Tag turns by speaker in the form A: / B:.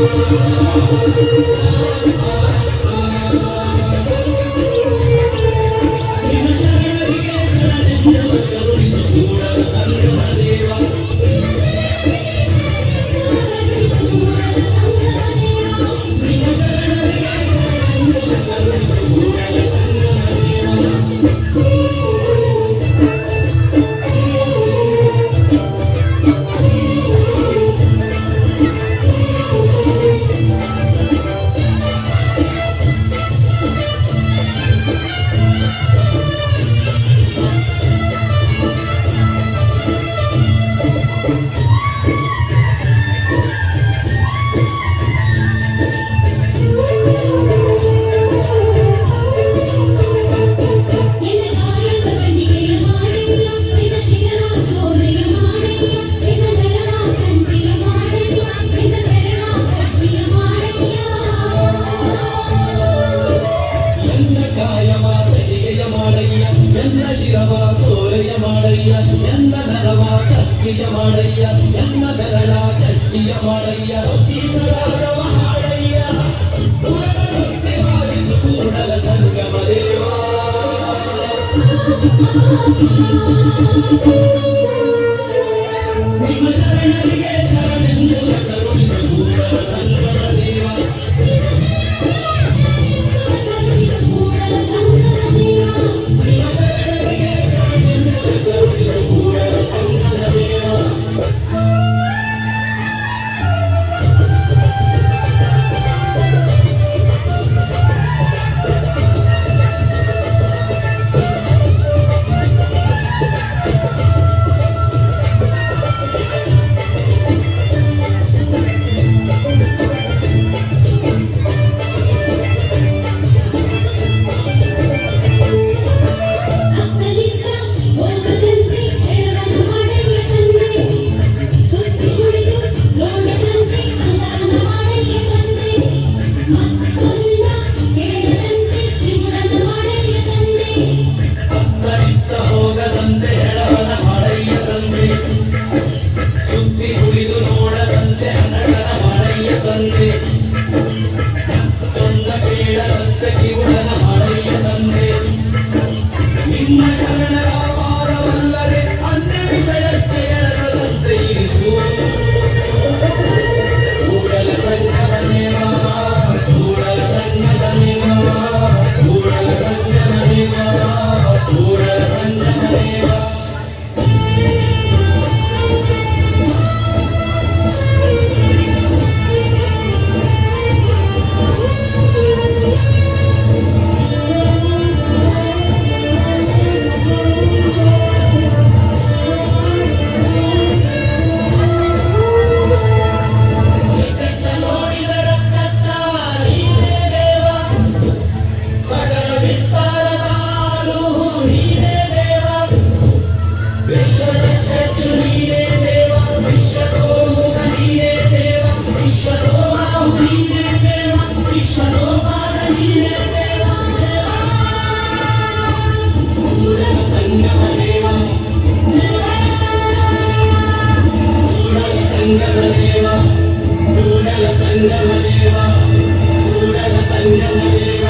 A: やった! ಎನ್ನ ಶಿರವ ಸೋರೆಯ ಮಾಡಯ್ಯ ಎನ್ನ ನರವ ಕಟ್ಟಿಯ ಮಾಡಯ್ಯ ಎನ್ನ ಬೆರಳ ಕಟ್ಟಿಯ ಮಾಡಯ್ಯ ಈ ಸದಾರವ ಹಾಡಯ್ಯ ಭಕ್ತಿ ಸಾಗಿಸು ಕೂಡಲ ಸಂಗಮ ದೇವ ನಿಮ್ಮ ಶರಣರಿಗೆ Thank you. సంగమ సేవ చూడల సంగమ సేవ